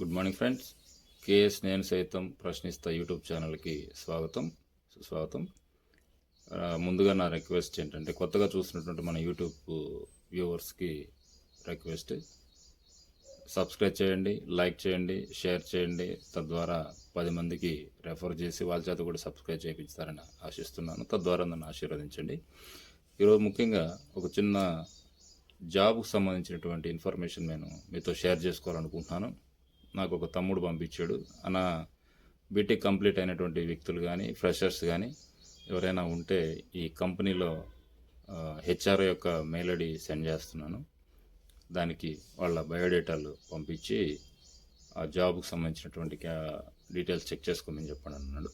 Good morning friends. KS నేను సైతం ప్రశ్నిస్తా యూట్యూబ్ ఛానల్కి స్వాగతం. సుస్వాగతం. ముందుగా నా రిక్వెస్ట్ ఏంటంటే కొత్తగా చూసినటువంటి మన యూట్యూబ్ వ్యూవర్స్కి రిక్వెస్ట్. సబ్స్క్రైబ్ చేయండి లైక్ చేయండి షేర్ చేయండి. తద్వారా పది మందికి రెఫర్ చేసి వాళ్ళ చేత కూడా సబ్స్క్రైబ్ చేయించుతారని ఆశిస్తున్నాను. తద్వారా నన్ను ఆశీర్వదించండి. ఈరోజు ముఖ్యంగా ఒక చిన్న జాబ్కు సంబంధించినటువంటి ఇన్ఫర్మేషన్ నేను మీతో షేర్ చేసుకోవాలనుకుంటున్నాను. నాకు ఒక తమ్ముడు పంపించాడు. అన్న బీటెక్ కంప్లీట్ అయినటువంటి వ్యక్తులు కానీ ఫ్రెషర్స్ కానీ ఎవరైనా ఉంటే ఈ కంపెనీలో హెచ్ఆర్ యొక్క మెయిల్ ఐడి సెండ్ చేస్తున్నాను. దానికి వాళ్ళ బయోడేటాలు పంపించి ఆ జాబ్కి సంబంధించినటువంటి డీటెయిల్స్ చెక్ చేసుకోమని చెప్పండి అన్నాడు.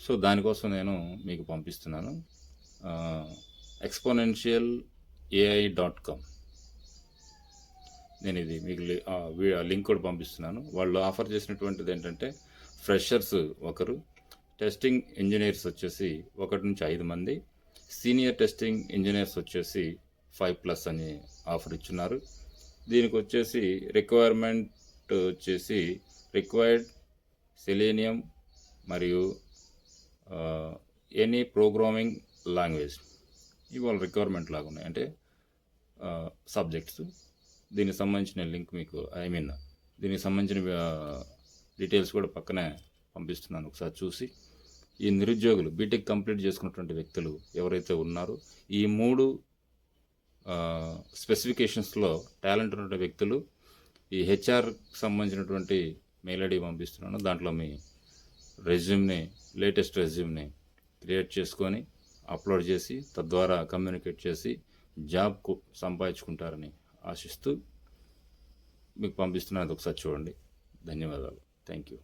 సో దానికోసం నేను మీకు పంపిస్తున్నాను. ఎక్స్పోనెన్షియల్ ఏఐ డాట్ కామ్ నేను ఇది మీకు లింక్ కూడా పంపిస్తున్నాను. వాళ్ళు ఆఫర్ చేసినటువంటిది ఏంటంటే ఫ్రెషర్స్ ఒకరు టెస్టింగ్ ఇంజనీర్స్ వచ్చేసి ఒకటి నుంచి ఐదు మంది సీనియర్ టెస్టింగ్ ఇంజనీర్స్ వచ్చేసి ఫైవ్ ప్లస్ అని ఆఫర్ ఇచ్చున్నారు. దీనికి వచ్చేసి రిక్వైర్మెంట్ వచ్చేసి రిక్వైర్డ్ సెలేనియం మరియు ఎనీ ప్రోగ్రామింగ్ లాంగ్వేజ్ ఇవాళ రిక్వైర్మెంట్ లాగా ఉన్నాయి. అంటే సబ్జెక్ట్స్. దీనికి సంబంధించిన లింక్ మీకు ఐ మీన్ దీనికి సంబంధించిన డీటెయిల్స్ కూడా పక్కనే పంపిస్తున్నాను ఒకసారి చూసి. ఈ నిరుద్యోగులు బీటెక్ కంప్లీట్ చేసుకున్నటువంటి వ్యక్తులు ఎవరైతే ఉన్నారో ఈ మూడు స్పెసిఫికేషన్స్లో టాలెంట్ ఉన్న వ్యక్తులు ఈ హెచ్ఆర్ సంబంధించినటువంటి మెయిల్ ఐడి పంపిస్తున్నాను. దాంట్లో మీ రెజ్యూమ్ని లేటెస్ట్ రెజ్యూమ్ని క్రియేట్ చేసుకొని అప్లోడ్ చేసి తద్వారా కమ్యూనికేట్ చేసి జాబ్ సంపాదించుకుంటారని ఆశిస్తూ మీకు పంపిస్తున్నాను. అది ఒకసారి చూడండి. ధన్యవాదాలు. Thank you